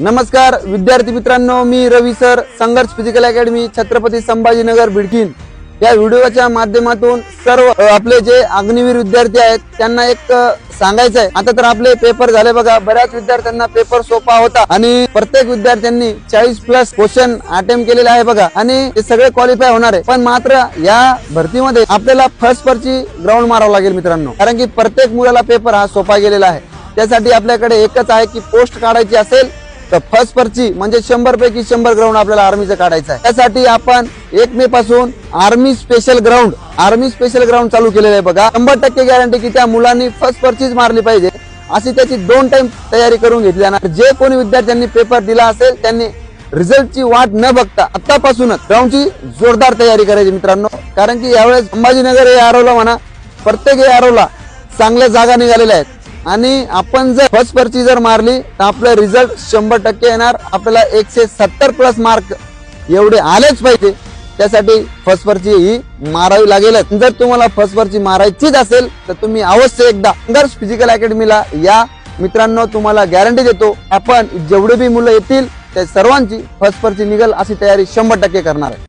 नमस्कार विद्यार्थी मित्रांनो मी Ravi sir Sangharsh physical academy Chhatrapati Sambhajinagar Bidkin या व्हिडिओच्या माध्यमातून सर्व आपले जे अग्निवीर विद्यार्थी आहेत त्यांना एक सांगायचं आहे आता तर आपले पेपर झाले बघा. बऱ्याच विद्यार्थ्यांना पेपर सोपा होता. आणि प्रत्येक विद्यार्थ्यांनी चाळीस प्लस क्वेश्चन अटेम्प्ट केलेले आहे बघा. आणि ते सगळे क्वालिफाय होणार आहे. पण मात्र या भरतीमध्ये आपल्याला फर्स्ट परची ग्राउंड मारावं लागेल मित्रांनो. कारण की प्रत्येक मुलाला पेपर हा सोपा गेलेला आहे. त्यासाठी आपल्याकडे एकच आहे की पोस्ट काढायची असेल तर फर्स्ट परची म्हणजे शंभर पैकी शंभर ग्राउंड आपल्याला आर्मीचं काढायचं आहे. त्यासाठी आपण एक मे पासून army special ground army special ground चालू केलेलं आहे बघा. शंभर टक्के गॅरंटी की त्या मुलांनी फर्स्ट परचीच मारली पाहिजे. अशी त्याची दोन टाइम तयारी करून घेतली जाणार. जे कोणी विद्यार्थ्यांनी पेपर दिला असेल त्यांनी रिझल्टची वाट न बघता आतापासूनच ग्राउंडची जोरदार तयारी करायची मित्रांनो. कारण की यावेळेस संभाजीनगर हे आरोला म्हणा प्रत्येक हे आरोला चांगल्या जागा निघालेल्या आहेत. आणि आपण जर फर्स्ट परची जर मारली तर आपलं रिझल्ट शंभर टक्के येणार. आपल्याला एकशे सत्तर प्लस मार्क एवढे आलेच पाहिजे. त्यासाठी फर्स्ट परची ही मारावी लागेलच. जर तुम्हाला फर्स्ट परची मारायचीच असेल तर तुम्ही अवश्य एकदा संघर्ष फिजिकल अकॅडमीला या. मित्रांनो तुम्हाला गॅरंटी देतो आपण जेवढे बी मुलं येतील त्या सर्वांची फर्स्ट परची निघल अशी तयारी शंभर टक्के करणार आहे.